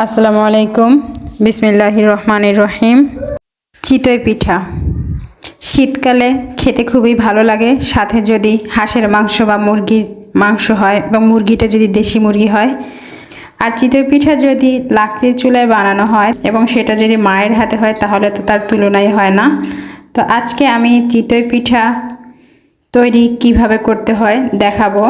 আসসালামু আলাইকুম। বিসমিল্লাহ রহমান রহিম। চিতই পিঠা। শীতকালে খেতে খুবই ভালো লাগে। সাথে যদি হাঁসের মাংস বা মুরগির মাংস হয় বা মুরগিটা যদি দেশি মুরগি হয়। আর চিতই পিঠা যদি লাকড়ির চুলায় বানানো হয় এবং সেটা যদি মায়ের হাতে হয় তাহলে তো তার তুলনাই হয় না। তো আজকে আমি চিতই পিঠা তৈরি কীভাবে করতে হয় দেখাবো।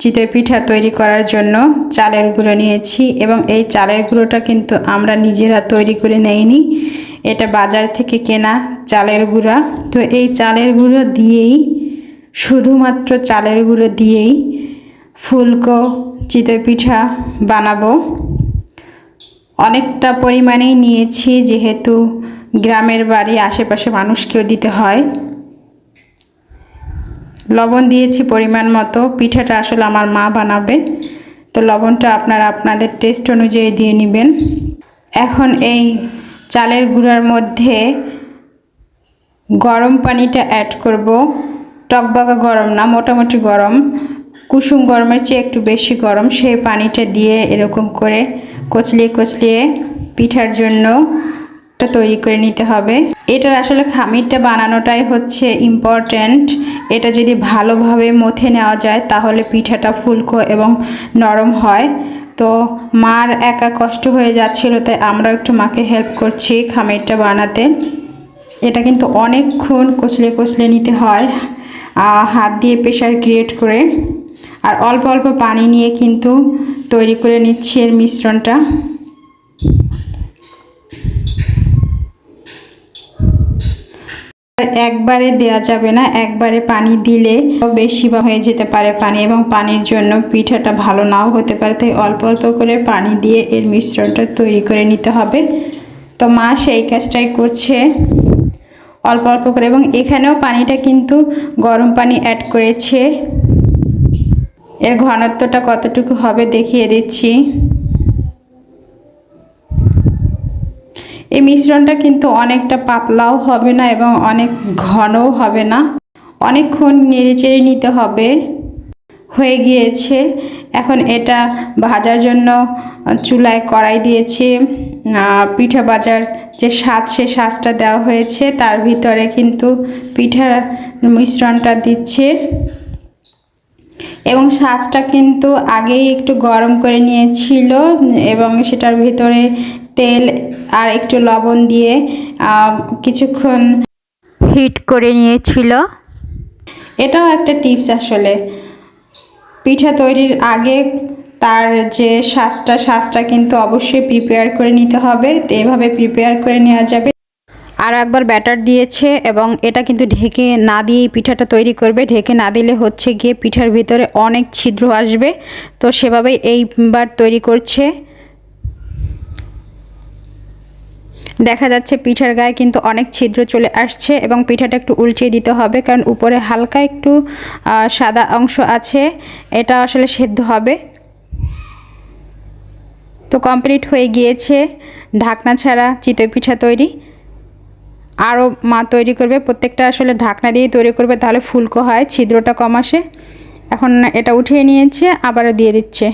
চিতই পিঠা তৈরি করার জন্য চালের গুঁড়ো নিয়েছি এবং এই চালের গুঁড়োটা কিন্তু আমরা নিজেরা তৈরি করে নেইনি। এটা বাজার থেকে কেনা চালের গুঁড়া। তো এই চালের গুঁড়ো দিয়েই, শুধুমাত্র চালের গুঁড়ো দিয়েই ফুলকো, চিতই পিঠা বানাবো। অনেকটা পরিমাণেই নিয়েছি, যেহেতু গ্রামের বাড়ি, আশেপাশে মানুষকেও দিতে হয়। লবণ দিয়েছি পরিমাণ মতো। পিঠাটা আসলে আমার মা বানাবে। তো লবণটা আপনারা আপনাদের টেস্ট অনুযায়ী দিয়ে নেবেন। এখন এই চালের গুঁড়ার মধ্যে গরম পানিটা অ্যাড করব। টকবাগা গরম না, মোটামুটি গরম। কুসুম গরমের চেয়ে একটু বেশি গরম। সেই পানিটা দিয়ে এরকম করে কচলিয়ে কচলিয়ে পিঠার জন্য তৈরি করে নিতে হবে। এটার আসলে খামিরটা বানানোটাই হচ্ছে ইম্পর্ট্যান্ট এটা যদি ভালোভাবে মথে নেওয়া যায়, তাহলে পিঠাটা ফুলকো এবং নরম হয়। তো মার একা কষ্ট হয়ে যাচ্ছিল, তাই আমরা একটু মাকে হেল্প করছি খামিরটা বানাতে। এটা কিন্তু অনেকক্ষণ কচলে কচলে নিতে হয় হাত দিয়ে প্রেশার ক্রিয়েট করে। আর অল্প অল্প পানি নিয়ে কিন্তু তৈরি করে নিচ্ছি এর মিশ্রণটা। একবারে দেওয়া যাবে না। একবারে পানি দিলে বেশি হয়ে যেতে পারে পানি এবং পানির জন্য পিঠাটা ভালো নাও হতে পারে। তাই অল্প অল্প করে পানি দিয়ে এর মিশ্রণটা তৈরি করে নিতে হবে। তো মা সেই কাজটাই করছে। অল্প অল্প করে এবং এখানেও পানিটা কিন্তু গরম পানি অ্যাড করেছে। এর ঘনত্বটা কতটুকু হবে দেখিয়ে দিচ্ছি। এই মিশ্রণটা কিন্তু অনেকটা পাতলাও হবে না এবং অনেক ঘনও হবে না। অনেকক্ষণ নেড়ে চেড়ে নিতে হবে। হয়ে গিয়েছে। এখন এটা ভাজার জন্য চুলায় কড়াই দিয়েছি। পিঠা বাজার যে স্বাদ, সে সাজটা দেওয়া হয়েছে। তার ভিতরে কিন্তু পিঠার মিশ্রণটা দিচ্ছে। এবং সাজটা কিন্তু আগেই একটু গরম করে নিয়েছিল এবং সেটার ভিতরে তেল আর একটু লবণ দিয়ে কিছুক্ষণ হিট করে নিয়েছিল। এটাও একটা টিপস আসলে। পিঠা তৈরির আগে তার যে শ্বাসটা শ্বাসটা কিন্তু অবশ্যই প্রিপেয়ার করে নিতে হবে। তো এভাবে প্রিপেয়ার করে নেওয়া যাবে। আর একবার ব্যাটার দিয়েছে এবং এটা কিন্তু ঢেকে না দিয়েই পিঠাটা তৈরি করবে। ঢেকে না দিলে হচ্ছে গিয়ে পিঠার ভিতরে অনেক ছিদ্র আসবে। তো সেভাবেই এইবার তৈরি করছে। দেখা যাচ্ছে পিঠার গায়ে কিন্তু অনেক ছিদ্র চলে আসছে এবং পিঠাটা একটু উল্টিয়ে দিতে হবে কারণ উপরে হালকা একটু সাদা অংশ আছে। এটা আসলে সেদ্ধ হবে। তো কমপ্লিট হয়ে গিয়েছে। ঢাকনা ছাড়া চিতই পিঠা তৈরি। আরও মা তৈরি করবে। প্রত্যেকটা আসলে ঢাকনা দিয়ে তৈরি করবে, তাহলে ফুলকো হয়, ছিদ্রটা কম আসে। এখন এটা উঠিয়ে নিয়েছে, আবারও দিয়ে দিচ্ছে।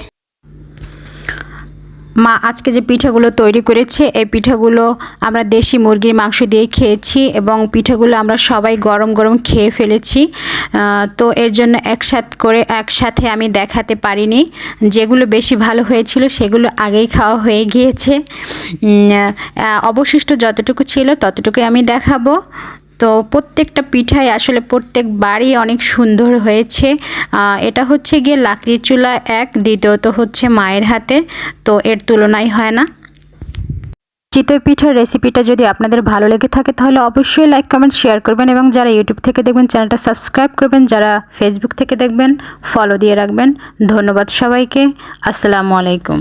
মা আজকে যে পিঠাগুলো তৈরি করেছে, এই পিঠাগুলো আমরা দেশি মুরগির মাংস দিয়ে খেয়েছি এবং পিঠাগুলো আমরা সবাই গরম গরম খেয়ে ফেলেছি। তো এর জন্য একসাথ করে একসাথে আমি দেখাতে পারিনি। যেগুলো বেশি ভালো হয়েছিল সেগুলো আগেই খাওয়া হয়ে গিয়েছে। অবশিষ্ট যতটুকু ছিল ততটুকুই আমি দেখাবো। তো প্রত্যেকটা পিঠাই আসলে প্রত্যেক বাড়ি অনেক সুন্দর হয়েছে। এটা হচ্ছে গিয়ে লাকড়ির চুলা এক, দ্বিতীয়ত হচ্ছে মায়ের হাতে, তো এর তুলনাই হয় না। চিতই পিঠার রেসিপিটা যদি আপনাদের ভালো লেগে থাকে তাহলে অবশ্যই লাইক, কমেন্ট, শেয়ার করবেন এবং যারা ইউটিউব থেকে দেখবেন চ্যানেলটা সাবস্ক্রাইব করবেন, যারা ফেসবুক থেকে দেখবেন ফলো দিয়ে রাখবেন। ধন্যবাদ সবাইকে। আসসালামু আলাইকুম।